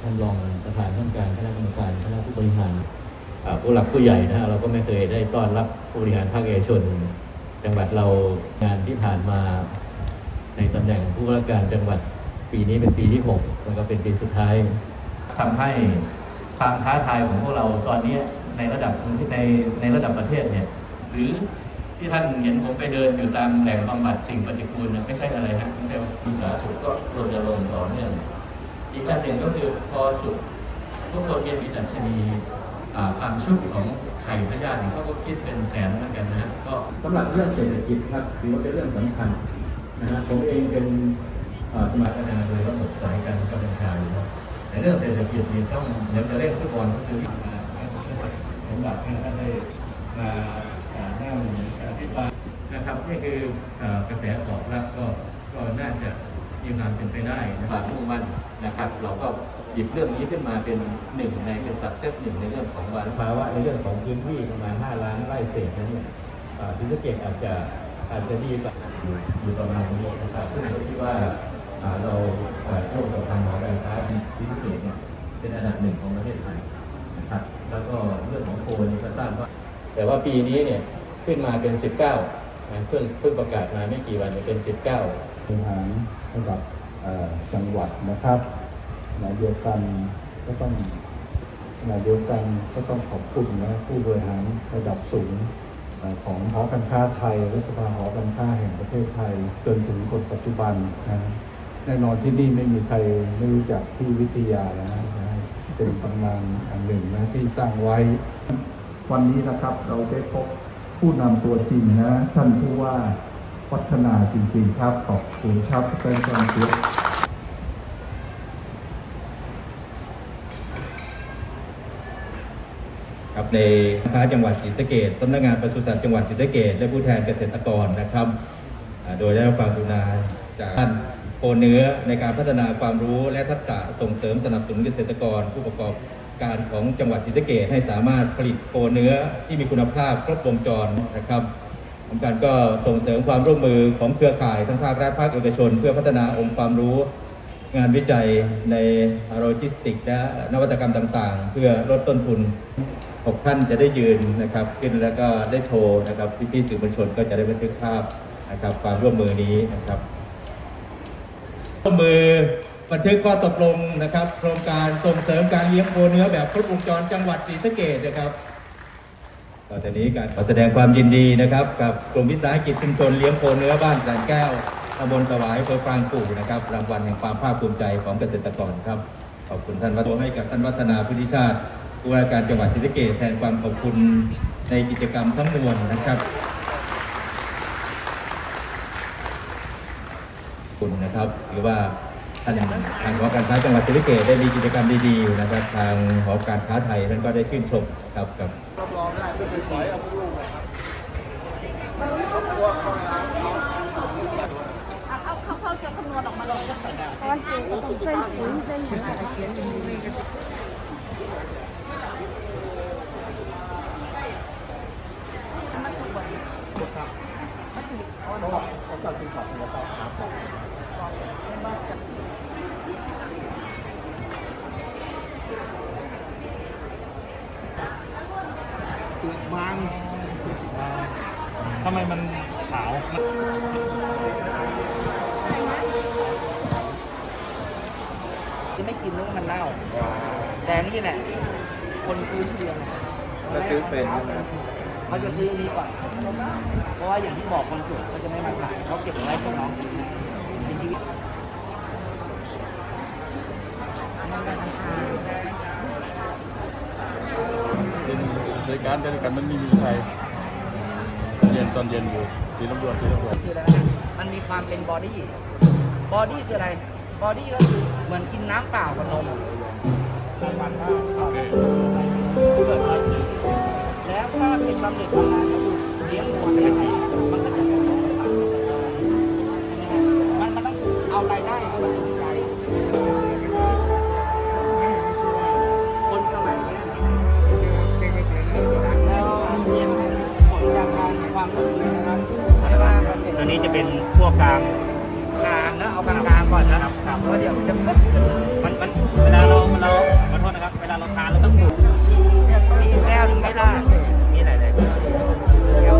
ท่านรองประธานท่านการคณะกรรมการคณะผู้บริหารผู้หลักผู้ใหญ่นะฮะเราก็ไม่เคยได้ต้อนรับผู้บริหารภาคเอกชน จังหวัดเรางานที่ผ่านมา ในตำแหน่งผู้ว่าการจังหวัดปีนี้เป็นปีที่6แล้วก็เป็นปีสุดท้ายทำให้ความท้าทายของพวกเราตอนนี้ในระดับในในระดับประเทศเนี่ยหรือที่ท่านเห็นผมไปเดินอยู่ตามแหล่งบำบัดสิ่งปฏิกูลเนี่ยไม่ใช่อะไรนะไม่ใช่ว่ามีสาธารณสุขก็รณรงค์ต่อเนื่อง อีกอันหนึ่งก็คือพอสุดทุกคนมีสีดัชนีความชุ่มของไข่พยาธิเนี่ยเขาก็คิดเป็นแสนเหมือนกันนะก็สำหรับเรื่องเศรษฐกิจครับถือว่าเป็นเรื่องสำคัญนะฮะผมเองเป็นสมาชิกงานโดยระบบสายการกำลังชาอยู่แล้วในเรื่องเศรษฐกิจนี่ต้องเดี๋ยวจะเล่นฟุตบอลก็คือสำหรับท่านได้มาเอ่อนั่งอธิบายนะครับนี่คือกระแสตอบรับก็ก็น่าจะ มีความเป็นไปได้นะครับมุ่งมั่นนะครับ เราก็หยิบเรื่องนี้ขึ้นมาเป็นหนึ่งในเป็นสับเซตหนึ่งในเรื่องของวาระภาวะในเรื่องของพื้นที่ประมาณ 5 ล้านไร่เศษนะเนี่ยศรีสะเกษอาจจะอาจจะดีกว่าอยู่ประมาณนี้นะครับซึ่งผมคิดว่าเราเอ่อร่วมกับทางหอการค้าซีสะเกตเนี่ยเป็นอันดับหนึ่งของประเทศไทยนะครับแล้วก็เรื่องของโคนี่ก็ทราบว่า แต่ว่าปีนี้เนี่ยขึ้นมาเป็น 19นะเพิ่งเพิ่งประกาศมาไม่กี่วันเนี่ยเป็น 19บริหา ระดับจังหวัดนะครับขณะเดียวกันก็ต้องขณะเดียวกันก็ต้องขอบคุณนะผู้บริหารระดับสูงอของหอการค้าไทยและสภาหอการค้าแห่งประเทศไทย จนถึงคนปัจจุบันนะแน่นอนที่นี่ไม่มีใครไม่รู้จักพี่วิทยานะนะเป็นตำนานอันหนึ่งนะที่สร้างไว้ วันนี้นะครับเราได้พบผู้นำตัวจริงนะท่านผู้ว่า พัฒนาจริงๆครับ ขอบคุณครับเป็นความสียครับในค้าจังหวัดศรีสะเกษสำนักงานปศุสัตว์จังหวัดศรีสะเกษและผู้แทนเกษตรกรนะครับ โดยได้รับความกรุณาจากท่านโอเนื้อในการพัฒนาความรู้และทักษะส่งเสริมสนับสนุนเกษตรกร ผู้ประกอบการของจังหวัดศรีสะเกษให้สามารถผลิตโคเนื้อที่มีคุณภาพครบวงจรนะครับ ทำการก็ส่งเสริมความร่วมมือของเครือข่ายทั้งภาครัฐภาคเอกชน เพื่อพัฒนาองค์ความรู้ งานวิจัยในโลจิสติก และนวัตกรรมต่างๆ เพื่อลดต้นทุนหกท่านจะได้ยืนนะครับขึ้นแล้วก็ได้โชว์นะครับพี่ๆสื่อมวลชนก็จะได้บันทึกภาพนะครับความร่วมมือนี้นะครับร่วมมือบันทึกข้อตกลงนะครับ โครงการส่งเสริมการเลี้ยงโคเนื้อแบบครบวงจรจังหวัดศรีสะเกษนะครับ ต่อจากนี้การขอแสดงความยินดีนะครับ กับกลุ่มวิสาหกิจชุมชนเลี้ยงโคเนื้อบ้านแสนแก้วตำบลสวายอำเภอฟางกู่นะครับรางวัลแห่งความภาคภูมิใจของเกษตรกรครับ ขอบคุณท่านวัฒน์ให้กับท่านวัฒนาพุทธิชาติผู้ว่าการจังหวัดศรีสะเกษแทนความขอบคุณในกิจกรรมทั้งมวลนะครับขอบคุณนะครับหรือว่า ท่านทางหอการค้าจังหวัดศรีสะเกษได้มีกิจกรรมดีๆอยู่นะครับ ทางหอการค้าไทยท่านก็ได้ชื่นชมครับกับเขาเขาเขาจะคำนวณออกมาลงจะเสร็จแล้วก้อนเจก็ต้องเส้นถึงเส้นอะไรเขียนอย่างนี้ก็มัน เปลือกบางทำไมมันขาวจะไม่กินเรื่องมันเน่า แต่นี่แหละ คนซื้อทุเรียนก็ซื้อเป็นเขาจะซื้อนี้ก่อนเพราะว่าอย่างที่บอกคนสวนเขาจะไม่มาขายเขาเก็บไว้ให้น้องกินในชีวิต รายการเดียวกันมันไม่มีใครเย็นตอนเย็นอยู่สีน้ำรวจสีน้ำรวจคืออะไรนะมันมีความเป็นบอดี้บอดี้คืออะไร บอดี้ก็คือเหมือนกินน้ำเปล่ากับนมแล้วถ้าเป็นบำเหน็จบำนาญ เป็นพวกกลางกลางนะเอากลางๆก่อนนะครับเพราะเดี๋ยวจะมันมันเวลาเราเราขอโทษนะครับ เวลาเราทานเราต้องสูบมีแก้วหรือไม่ล่ะมีหลายๆคนแก้ว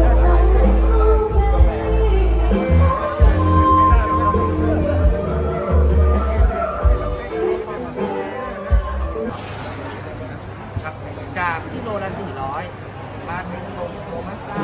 จากที่โลละ400บาเป็นโลโลมาสต้า